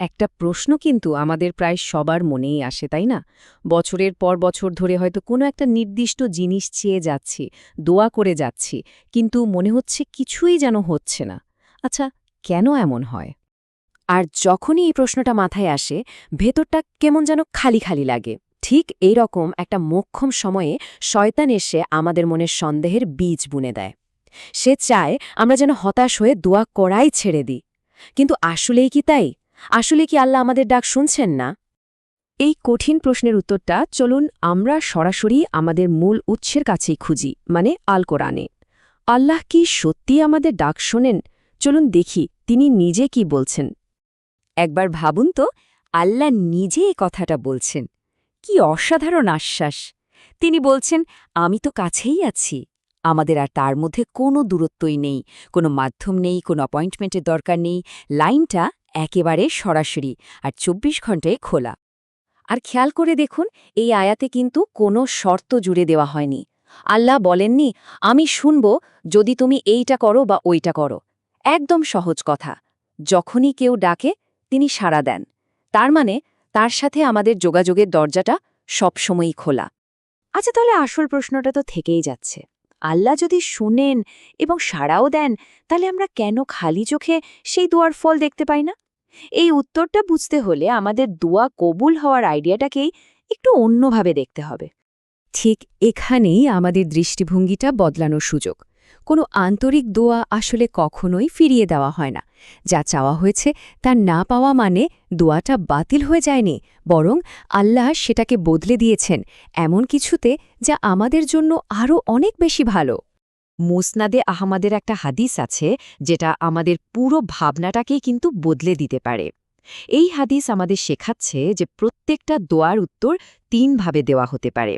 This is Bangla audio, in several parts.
একটা প্রশ্ন কিন্তু আমাদের প্রায় সবার মনেই আসে, তাই না? বছরের পর বছর ধরে হয়তো কোনো একটা নির্দিষ্ট জিনিস চেয়ে যাচ্ছি, দোয়া করে যাচ্ছি, কিন্তু মনে হচ্ছে কিছুই যেন হচ্ছে না। আচ্ছা কেন এমন হয়? আর যখনই এই প্রশ্নটা মাথায় আসে, ভেতরটা কেমন যেন খালি খালি লাগে। ঠিক এই রকম একটা মোক্ষম সময়ে শয়তান এসে আমাদের মনে সন্দেহের বীজ বুনে দেয়। সে চায় আমরা যেন হতাশ হয়ে দোয়া করাই ছেড়ে দিই। কিন্তু আসলেই কি তাই? আসলে কি আল্লাহ আমাদের ডাক শুনছেন না? এই কঠিন প্রশ্নের উত্তরটা চলুন আমরা সরাসরি আমাদের মূল উৎসের কাছেই খুঁজি মানে আল কোরআনে আল্লাহ কি সত্যি আমাদের ডাক শোনেন? চলুন দেখি তিনি নিজে কি বলছেন। একবার ভাবুন তো, আল্লাহ নিজে এ কথাটা বলছেন। কি অসাধারণ আশ্বাস। তিনি বলছেন, আমি তো কাছেই আছি। আমাদের আর তার মধ্যে কোনো দূরত্বই নেই, কোনো মাধ্যম নেই, কোনো অ্যাপয়েন্টমেন্টের দরকার নেই। লাইনটা একেবারে সরাসরি আর ২৪ ঘন্টায় খোলা। আর খেয়াল করে দেখুন, এই আয়াতে কিন্তু কোনো শর্ত জুড়ে দেওয়া হয়নি। আল্লাহ বলেননি, আমি শুনব, যদি তুমি এইটা করো বা ওইটা করো। একদম সহজ কথা। যখনই কেউ ডাকে, তিনি সাড়া দেন। তার মানে তার সাথে আমাদের যোগাযোগের দরজাটা সবসময়ই খোলা। আচ্ছা তাহলে আসল প্রশ্নটা তো থেকেই যাচ্ছে। আল্লাহ যদি শুনেন এবং সাড়াও দেন, তাহলে আমরা কেন খালি চোখে সেই দুয়ার ফল দেখতে পাই না? এই উত্তরটা বুঝতে হলে আমাদের দোয়া কবুল হওয়ার আইডিয়াটাকেই একটু অন্যভাবে দেখতে হবে। ঠিক এখানেই আমাদের দৃষ্টিভঙ্গিটা বদলানোর সুযোগ। কোনো আন্তরিক দোয়া আসলে কখনোই ফিরিয়ে দেওয়া হয় না। যা চাওয়া হয়েছে তার না পাওয়া মানে দোয়াটা বাতিল হয়ে যায়নি, বরং আল্লাহ সেটাকে বদলে দিয়েছেন এমন কিছুতে যা আমাদের জন্য আরও অনেক বেশি ভালো। মুসনাদে আহমাদের একটা হাদিস আছে, যেটা আমাদের পুরো ভাবনাটাকেই কিন্তু বদলে দিতে পারে। এই হাদিস আমাদের শেখাচ্ছে যে প্রত্যেকটা দোয়ার উত্তর তিনভাবে দেওয়া হতে পারে।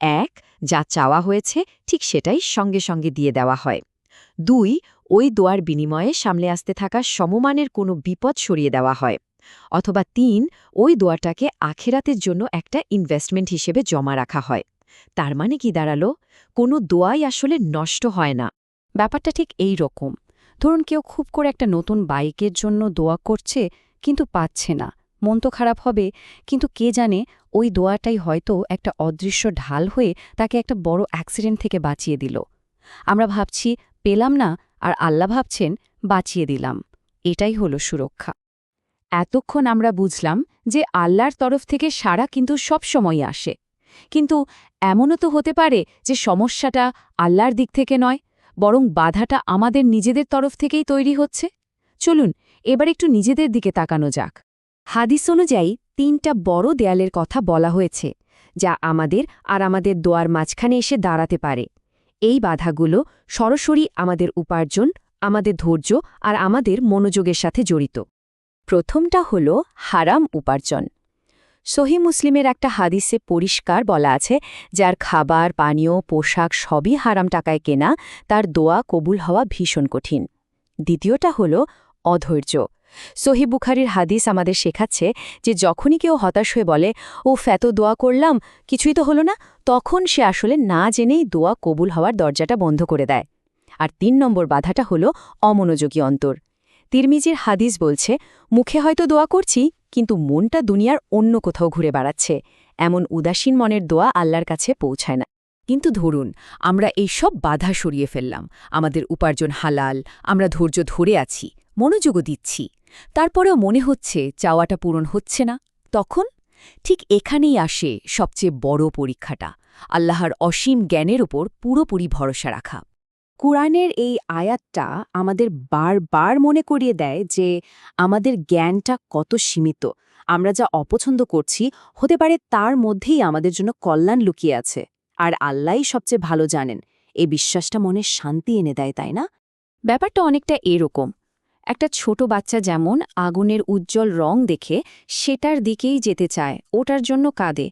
এক, যা চাওয়া হয়েছে, ঠিক সেটাই সঙ্গে সঙ্গে দিয়ে দেওয়া হয়। দুই, ওই দোয়ার বিনিময়ে সামনে আসতে থাকা সমমানের কোনো বিপদ সরিয়ে দেওয়া হয়। অথবা তিন, ওই দোয়াটাকে আখেরাতের জন্য একটা ইনভেস্টমেন্ট হিসেবে জমা রাখা হয়। তার মানে কি দাঁড়াল? কোনো দোয়াই আসলে নষ্ট হয় না। ব্যাপারটা ঠিক এই রকম। ধরুন কেউ খুব করে একটা নতুন বাইকের জন্য দোয়া করছে, কিন্তু পাচ্ছে না। মন তো খারাপ হবে, কিন্তু কে জানে ওই দোয়াটাই হয়তো একটা অদৃশ্য ঢাল হয়ে তাকে একটা বড় অ্যাক্সিডেন্ট থেকে বাঁচিয়ে দিল। আমরা ভাবছি, পেলাম না, আর আল্লাহ ভাবছেন, বাঁচিয়ে দিলাম। এটাই হলো সুরক্ষা। এতক্ষণ আমরা বুঝলাম যে আল্লাহর তরফ থেকে সারা কিন্তু সব সময় আসে। কিন্তু এমনও তো হতে পারে যে সমস্যাটা আল্লাহর দিক থেকে নয়, বরং বাধাটা আমাদের নিজেদের তরফ থেকেই তৈরি হচ্ছে। চলুন, এবার একটু নিজেদের দিকে তাকানো যাক। হাদিস অনুযায়ী তিনটা বড় দেয়ালের কথা বলা হয়েছে, যা আমাদের আর আমাদের দোয়ার মাঝখানে এসে দাঁড়াতে পারে। এই বাধাগুলো সরাসরি আমাদের উপার্জন, আমাদের ধৈর্য আর আমাদের মনোযোগের সাথে জড়িত। প্রথমটা হল হারাম উপার্জন। সহি মুসলিমের একটা হাদিসে পরিষ্কার বলা আছে, যার খাবার, পানীয়, পোশাক সবই হারাম টাকায় কেনা, তার দোয়া কবুল হওয়া ভীষণ কঠিন। দ্বিতীয়টা হল অধৈর্য। সহি বুখারির হাদিস আমাদের শেখাচ্ছে যে যখনই কেউ হতাশ হয়ে বলে ও ফ্যাত দোয়া করলাম কিছুই তো হলো না, তখন সে আসলে না জেনেই দোয়া কবুল হওয়ার দরজাটা বন্ধ করে দেয়। আর তিন নম্বর বাধাটা হল অমনোযোগী অন্তর। তিরমিজির হাদিস বলছে, মুখে হয়তো দোয়া করছি কিন্তু মনটা দুনিয়ার অন্য কোথাও ঘুরে বেড়াচ্ছে। এমন উদাসীন মনের দোয়া আল্লাহর কাছে পৌঁছায় না। কিন্তু ধরুন, আমরা এই সব বাধা সরিয়ে ফেললাম। আমাদের উপার্জন হালাল, আমরা ধৈর্য ধরে আছি, মনোযোগও দিচ্ছি। তারপরেও মনে হচ্ছে চাওয়াটা পূরণ হচ্ছে না। তখন ঠিক এখানেই আসে সবচেয়ে বড় পরীক্ষাটা, আল্লাহর অসীম জ্ঞানের ওপর পুরোপুরি ভরসা রাখা। কুরআনের এই আয়াতটা আমাদের বারবার মনে করিয়ে দেয় যে আমাদের জ্ঞানটা কত সীমিত। আমরা যা অপছন্দ করছি, হতে পারে তার মধ্যেই আমাদের জন্য কল্যাণ লুকিয়ে আছে। আর আল্লাহই সবচেয়ে ভালো জানেন। এই বিশ্বাসটা মনে শান্তি এনে দেয়, তাই না? ব্যাপারটা অনেকটা এরকম। একটা ছোট বাচ্চা যেমন আগুনের উজ্জ্বল রং দেখে সেটার দিকেই যেতে চায়, ওটার জন্য কাঁদে।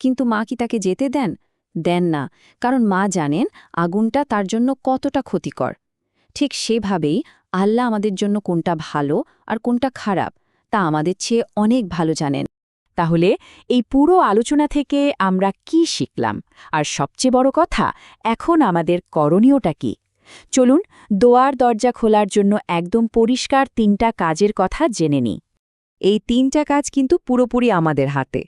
কিন্তু মা কি তাকে যেতে দেন? দেন না, কারণ মা জানেন আগুনটা তার জন্য কতটা ক্ষতিকর। ঠিক সেভাবেই আল্লাহ আমাদের জন্য কোনটা ভালো আর কোনটা খারাপ, তা আমাদের চেয়ে অনেক ভালো জানেন। তাহলে এই পুরো আলোচনা থেকে আমরা কি শিখলাম? আর সবচেয়ে বড় কথা, এখন আমাদের করণীয়টা কি? চলুন দোয়ার দরজা খোলার জন্য একদম পরিষ্কার তিনটা কাজের কথা জেনে নিই। এই তিনটা কাজ কিন্তু পুরোপুরি আমাদের হাতে।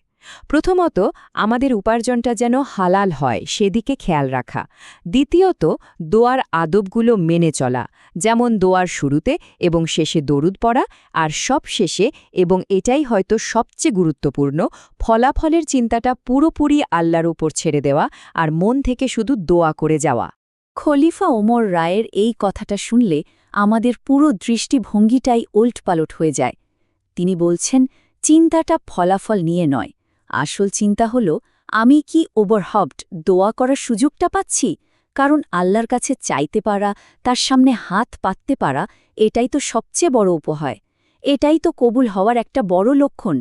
প্রথমত, আমাদের উপার্জনটা যেন হালাল হয়, সেদিকে খেয়াল রাখা। দ্বিতীয়ত, দোয়ার আদবগুলো মেনে চলা, যেমন দোয়ার শুরুতে এবং শেষে দরুদ পড়া আর সব শেষে এবং এটাই হয়তো সবচেয়ে গুরুত্বপূর্ণ, ফলাফলের চিন্তাটা পুরোপুরি আল্লাহর উপর ছেড়ে দেওয়া আর মন থেকে শুধু দোয়া করে যাওয়া। খলিফা ওমর রায়ের এই কথাটা শুনলে আমাদের পুরো দৃষ্টিভঙ্গিটাই ওল্টপালট হয়ে যায়। তিনি বলছেন, চিন্তাটা ফলাফল নিয়ে নয় আসল চিন্তা হল, আমি কি ওভারহবড দোয়া করার সুযোগটা পাচ্ছি? কারণ আল্লাহর কাছে চাইতে পারা, তার সামনে হাত পাততে পারা, এটাই তো সবচেয়ে বড় উপহার। এটাই তো কবুল হওয়ার একটা বড় লক্ষণ।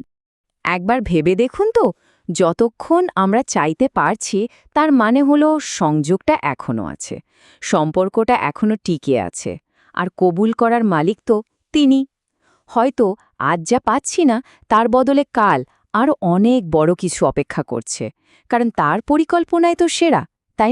একবার ভেবে দেখুন তো, যতক্ষণ আমরা চাইতে পারছি, তার মানে হলো সংযোগটা এখনও আছে, সম্পর্কটা এখনও টিকে আছে, আর কবুল করার মালিক তো তিনি। হয়তো আজ যা পাচ্ছি না, তার বদলে কাল আরও অনেক বড় কিছু অপেক্ষা করছে কারণ তার পরিকল্পনায় তো সেরা তাই?